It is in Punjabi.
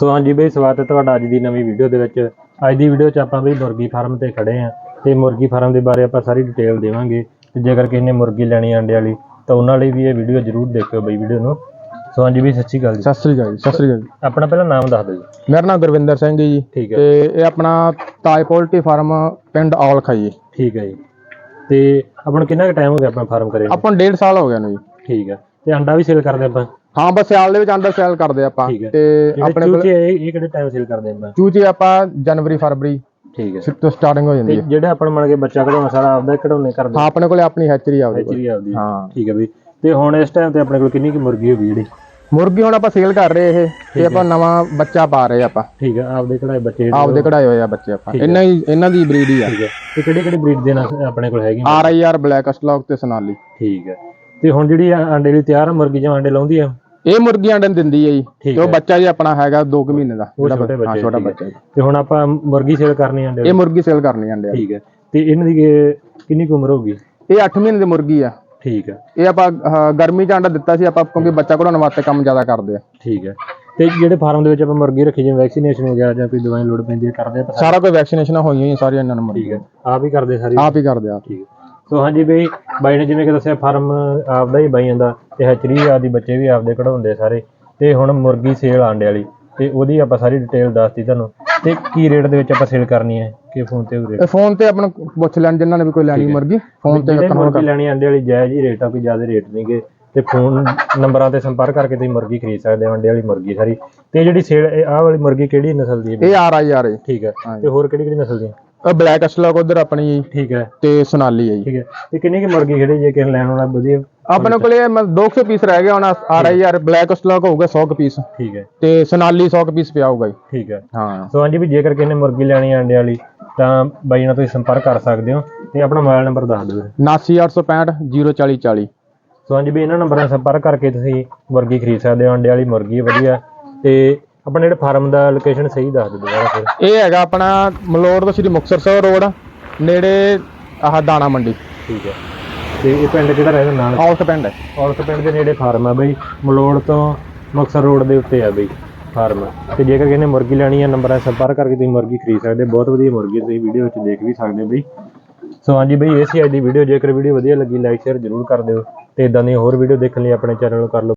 ਸੋ ਹਾਂਜੀ ਬਈ ਸਵਾਗਤ ਹੈ ਤੁਹਾਡਾ ਅੱਜ ਦੀ ਨਵੀਂ ਵੀਡੀਓ ਦੇ ਵਿੱਚ। ਅੱਜ ਦੀ ਵੀਡੀਓ 'ਚ ਆਪਾਂ ਬਈ ਮੁਰਗੀ ਫਾਰਮ ਤੇ ਖੜੇ ਆਂ ਤੇ ਮੁਰਗੀ ਫਾਰਮ ਦੇ ਬਾਰੇ ਆਪਾਂ ਸਾਰੀ ਡਿਟੇਲ ਦੇਵਾਂਗੇ। ਤੇ ਜੇਕਰ ਕਿਸੇ ਨੇ ਮੁਰਗੀ ਲੈਣੀ ਅੰਡੇ ਵਾਲੀ ਤਾਂ ਉਹਨਾਂ ਲਈ ਵੀ ਇਹ ਵੀਡੀਓ ਜ਼ਰੂਰ ਦੇਖਿਓ ਬਈ ਵੀਡੀਓ ਨੂੰ। ਸੋ ਹਾਂਜੀ ਬਈ ਸਤਿ ਸ਼੍ਰੀ ਅਕਾਲ ਜੀ। ਸਤਿ ਸ੍ਰੀ ਅਕਾਲ ਜੀ ਸਤਿ ਸ੍ਰੀ ਅਕਾਲ ਜੀ। ਆਪਣਾ ਪਹਿਲਾਂ ਨਾਮ ਦੱਸ ਦਿਓ ਜੀ। ਮੇਰਾ ਨਾਮ ਗੁਰਵਿੰਦਰ ਸਿੰਘ ਹੈ ਜੀ। ਠੀਕ ਹੈ। ਤੇ ਇਹ ਆਪਣਾ ਤਾਜ ਪੋਲਟਰੀ ਫਾਰਮ ਪਿੰਡ ਔਲ ਖਾਈ ਠੀਕ ਹੈ ਜੀ। ਤੇ ਆਪਾਂ ਨੂੰ ਕਿੰਨਾ ਕੁ ਟਾਈਮ ਹੋ ਗਿਆ ਆਪਣਾ ਫਾਰਮ ਕਰੇ ਨੂੰ? ਆਪਾਂ ਨੂੰ ਡੇਢ ਸਾਲ ਹੋ ਗਿਆ ਨੂੰ ਜੀ। ਠੀਕ ਹੈ। ਤੇ ਅੰਡਾ ਵੀ ਸੇਲ ਕਰਦੇ ਆਪਾਂ? ਹਾਂ ਬਸ ਸਿਆਲ ਦੇ ਵਿੱਚ ਅੰਡਾ ਸੇਲ ਕਰਦੇ ਆਪਾਂ ਠੀਕ ਹੈ। ਤੇ ਆਪਣੇ ਕੋਲ ਚੂਚੇ ਇਹ ਇਹ ਕਿਹੜੇ ਟਾਈਮ ਸੇਲ ਕਰਦੇ ਆਪਾਂ? ਚੂਚੇ ਆਪਾਂ ਜਨਵਰੀ ਫਰਵਰੀ ਠੀਕ ਹੈ। ਤੋਂ ਸਟਾਰਟਿੰਗ ਹੋ ਜਾਂਦੀ ਤੇ ਹੈ। ਜਿਹੜੇ ਮੰਨ ਕੇ ਬੱਚਾ ਕਢਾਉਣਾ ਸਾਰਾ ਆਪਦਾ ਹੀ ਕਢਾਉਣੇ ਕਰਦੇ ਹਾਂ ਆਪਣੇ ਕੋਲੇ ਆਪਣੀ ਹੈਚਰੀ ਆਉਂਦੀ ਹੈਚਰੀ ਆਪਦੀ। ਹਾਂ। ਠੀਕ ਹੈ ਬਈ ਤੇ ਹੁਣ ਇਸ ਟਾਈਮ ਤੇ ਆਪਣੇ ਕੋਲ ਕਿੰਨੀ ਕੁ ਮੁਰਗੀ ਹੋਈ ਜਿਹੜੀ? ਮੁਰਗੀ ਹੁਣ ਆਪਾਂ ਸੇਲ ਕਰ ਰਹੇ ਇਹ ਤੇ ਆਪਾਂ ਨਵਾਂ ਬੱਚਾ ਪਾ ਰਹੇ ਆਪਾਂ। ਠੀਕ ਹੈ ਆਪਦੇ ਕਢਾਏ ਬੱਚੇ ਜਿਹੜੇ ਆਪਦੇ ਕਢਾਏ ਹੋਏ ਆ ਬੱਚੇ ਆਪਾਂ। ਇਹਨਾਂ ਹੀ ਇਹਨਾਂ ਦੀ ਬਰੀਡ ਹੀ ਆ। ਠੀਕ ਹੈ। ਤੇ ਕਿਹੜੀ ਕਿਹੜੀ ਬਰੀਡ ਦੇ ਨਾਲ ਆਪਣੇ ਕੋਲ ਹੈਗੀ R I R black stock ਤੇ ਸੋਨਾਲੀ। ਠੀਕ ਹੈ। ਤੇ ਹੁਣ ਜਿਹੜੀ ਆ ਅੰਡੇ ਲਈ ਤਿਆਰ ਆ ਮੁਰਗੀ ਜਾਂ ਅੰਡੇ ਲਾਉਂਦੀ ਆ। ਇਹ ਮੁਰਗੀ ਅੰਡੇ ਦਿੰਦੀ ਹੈ ਜੀ। ਠੀਕ ਤੇ ਉਹ ਬੱਚਾ ਜੀ ਆਪਣਾ ਹੈਗਾ 2 ਮਹੀਨੇ ਦਾ ਉਹ ਛੋਟੇ ਬੱਚਾ- ਹਾਂ ਛੋਟਾ ਠੀਕ ਹੈ। ਬੱਚਾ ਜੀ। ਤੇ ਹੁਣ ਆਪਾਂ ਮੁਰਗੀ ਸੇਲ ਕਰਨੀ ਆ ਅੰਡੇ ਇਹ ਮੁਰਗੀ ਸੇਲ ਕਰਨੀ ਅੰਡੇ ਠੀਕ ਹੈ ਤੇ ਇਹਨਾਂ ਦੀ ਕਿ- ਕਿੰਨੀ ਕੁ ਉਮਰ ਹੋਊਗੀ? ਇਹ 8 ਮਹੀਨੇ ਦੀ ਮੁਰਗੀ ਆ। ਠੀਕ ਹੈ ਇਹ ਆਪਾਂ ਅਹ, ਗਰਮੀ ਚ ਅੰਡਾ ਦਿੱਤਾ ਸੀ ਆਪਾਂ ਕਿਉਂਕਿ ਬੱਚਾ ਕਢਾਉਣ ਵਾਸਤੇ ਕੰਮ ਜ਼ਿਆਦਾ ਕਰਦੇ ਆ। ਠੀਕ ਹੈ ਤੇ ਜਿਹੜੇ ਫਾਰਮ ਦੇ ਵਿੱਚ ਆਪਾਂ ਮੁਰਗੀ ਰੱਖੀ ਜਿਵੇਂ ਵੈਕਸੀਨੇਸ਼ਨ ਵਗੈਰਾ ਜਾਂ ਕੋਈ ਦਵਾਈ ਲੋੜ ਪੈਂਦੀ ਹੈ ਕਰਦੇ ਆਪਾਂ ਸਾਰਾ ਕੋਈ ਵੈਕਸੀਨੇਸ਼ਨ ਹੋਈਆਂ ਹੀ ਸਾਰੀਆਂ ਇਹਨਾਂ ਨੂੰ ਮੁਰਗੀ ਹੈ ਆਪ ਹੀ ਕਰਦੇ ਸਾਰੀ? ਆਪ ਹੀ ਕਰਦੇ ਆ। ਠੀਕ ਹੈ ਸੋ ਹਾਂਜੀ ਬਈ ਬਾਈ ਨੇ ਜਿਵੇਂ ਕਿ ਦੱਸਿਆ ਫਾਰਮ ਆਪਦਾ ਹੀ ਬਾਈ ਜਾਂਦਾ ਤੇ ਹੈਚਰੀ ਆਦੀ ਬੱਚੇ ਵੀ ਆਪਦੇ ਕਢਾਉਂਦੇ ਸਾਰੇ। ਤੇ ਹੁਣ ਮੁਰਗੀ ਸੇਲ ਆਂਡੇ ਵਾਲੀ ਤੇ ਉਹਦੀ ਆਪਾਂ ਸਾਰੀ ਡਿਟੇਲ ਦੱਸਤੀ ਤੁਹਾਨੂੰ। ਤੇ ਕੀ ਰੇਟ ਦੇ ਵਿੱਚ ਆਪਾਂ ਸੇਲ ਕਰਨੀ ਹੈ? ਕਿ ਫੋਨ ਤੇ ਰੇਟ ਇਹ ਫੋਨ ਤੇ ਆਪਣਾ ਪੁੱਛ ਲੈਣ ਜਿਨ੍ਹਾਂ ਨੇ ਵੀ ਕੋਈ ਲੈਣੀ ਮੁਰਗੀ ਫੋਨ ਤੇ ਕਨਫਰਮ ਮੁਰਗੀ ਲੈਣੀ ਆਂਡੇ ਵਾਲੀ ਜਾਇਜ਼ ਹੀ ਰੇਟ ਆ ਕੋਈ ਜ਼ਿਆਦਾ ਰੇਟ ਨਹੀਂਗੇ ਤੇ ਫੋਨ ਨੰਬਰਾਂ ਤੇ ਸੰਪਰਕ ਕਰਕੇ ਤੁਸੀਂ ਮੁਰਗੀ ਖਰੀਦ ਸਕਦੇ ਹੋ ਅੰਡੇ ਵਾਲੀ ਮੁਰਗੀ ਸਾਰੀ। ਤੇ ਜਿਹੜੀ ਸੇਲ ਆਹ ਵਾਲੀ ਮੁਰਗੀ ਕਿਹੜੀ ਨਸਲ ਦੀ ਹੈ ਇਹ ਆਰ ਆਈ ਆਰ ਠੀਕ ਹੈ। ਤੇ ਹੋਰ ਕਿਹੜੀ ਕਿਹੜੀ ਨਸਲ ਦੀ ਹੈ? ਇਹ ਬਲੈਕ ਅਸਲਕ ਉਧਰ ਆਪਣੀ ਜੀ, ਠੀਕ ਹੈ। ਤੇ ਸੋਨਾਲੀ ਹੈ ਜੀ। ਠੀਕ ਹੈ। ਤੇ ਕਿੰਨੀ ਕੀ ਮੁਰਗੀ ਖੜੀ ਜੇ ਕਿਸੇ ਲੈਣ ਵਾਲਾ ਵਧੀਆ? ਆਪਣੇ ਕੋਲੇ 200 ਪੀਸ ਰਹਿ ਗਿਆ ਹੁਣ ਆਈ ਆਰ ਬਲੈਕ ਅਸਲਕ ਹੋਊਗਾ 100 ਪੀਸ ਠੀਕ ਹੈ। ਤੇ ਸੋਨਾਲੀ 100 ਪੀਸ ਪਿਆ ਹੋਊਗਾ ਜੀ। ਠੀਕ ਹੈ। ਹਾਂ। ਸੋ ਹਾਂਜੀ ਵੀ ਜੇਕਰ ਕਿਸੇ ਨੇ ਮੁਰਗੀ ਲੈਣੀ ਆ ਅੰਡੇ ਵਾਲੀ ਤਾਂ ਬਾਈ ਨਾਲ ਤੁਸੀਂ ਸੰਪਰਕ ਕਰ ਸਕਦੇ ਹੋ ਤੇ ਆਪਣਾ ਮੋਬਾਈਲ ਨੰਬਰ ਦੱਸ ਦਿਓ। 79865 04040 ਸੋ ਹਾਂਜੀ ਵੀ ਇਹਨਾਂ ਨੰਬਰਾਂ 'ਤੇ ਸੰਪਰਕ ਕਰਕੇ ਤੁਸੀਂ ਮੁਰਗੀ ਖਰੀਦ ਸਕਦੇ ਹੋ ਅੰਡੇ ਵਾਲੀ ਮੁਰਗੀ ਵਧੀਆ। ਤੇ ਆਪਣੇ ਜਿਹੜੇ ਫਾਰਮ ਦਾ ਲੋਕੇਸ਼ਨ ਸਹੀ ਦੱਸ ਦਿਓ ਦੁਬਾਰਾ ਫਿਰ। ਇਹ ਹੈਗਾ ਆਪਣਾ ਮਲੋੜ ਤੋਂ ਸ਼੍ਰੀ ਮੁਕਤਸਰ ਸਾਹਿਬ ਰੋਡ ਨੇੜੇ ਆਹ ਦਾਣਾ ਮੰਡੀ। ਠੀਕ ਹੈ। ਤੇ ਇਹ ਪਿੰਡ ਕਿਹੜਾ ਰਹਿੰਦਾ ਨਾਲ ਆਊਟ ਪਿੰਡ ਹੈ। ਔਲਖ ਪਿੰਡ ਦੇ ਨੇੜੇ ਫਾਰਮ ਆ ਬਈ। ਮਲੋੜ ਤੋਂ ਮੁਕਤਸਰ ਰੋਡ ਦੇ ਉੱਤੇ ਆ ਬਈ ਫਾਰਮ। ਤੇ ਜੇਕਰ ਕਿਸੇ ਨੇ ਮੁਰਗੀ ਲੈਣੀ ਆ ਨੰਬਰਾਂ ਸੰਪਰਕ ਕਰਕੇ ਤੁਸੀਂ ਮੁਰਗੀ ਖਰੀਦ ਸਕਦੇ ਹੋ। ਬਹੁਤ ਵਧੀਆ ਮੁਰਗੀ ਹੈ, ਤੁਸੀਂ ਵੀਡੀਓ ਵਿੱਚ ਦੇਖ ਵੀ ਸਕਦੇ ਹੋ ਬਈ। ਸੋ ਹਾਂਜੀ ਬਈ ਇਹ ਸੀ ਅੱਜ ਦੀ ਵੀਡੀਓ ਜੇਕਰ ਵੀਡੀਓ ਵਧੀਆ ਲੱਗੀ ਲਾਈਕ ਸ਼ੇਅਰ ਜ਼ਰੂਰ ਕਰ ਦਿਓ। ਤੇ ਇਦਾਂ ਦੀਆਂ ਹੋਰ ਵੀਡੀਓ ਦੇਖਣ ਲਈ ਆਪਣੇ ਚੈਨਲ ਨੂੰ ਕਰ ਲਓ।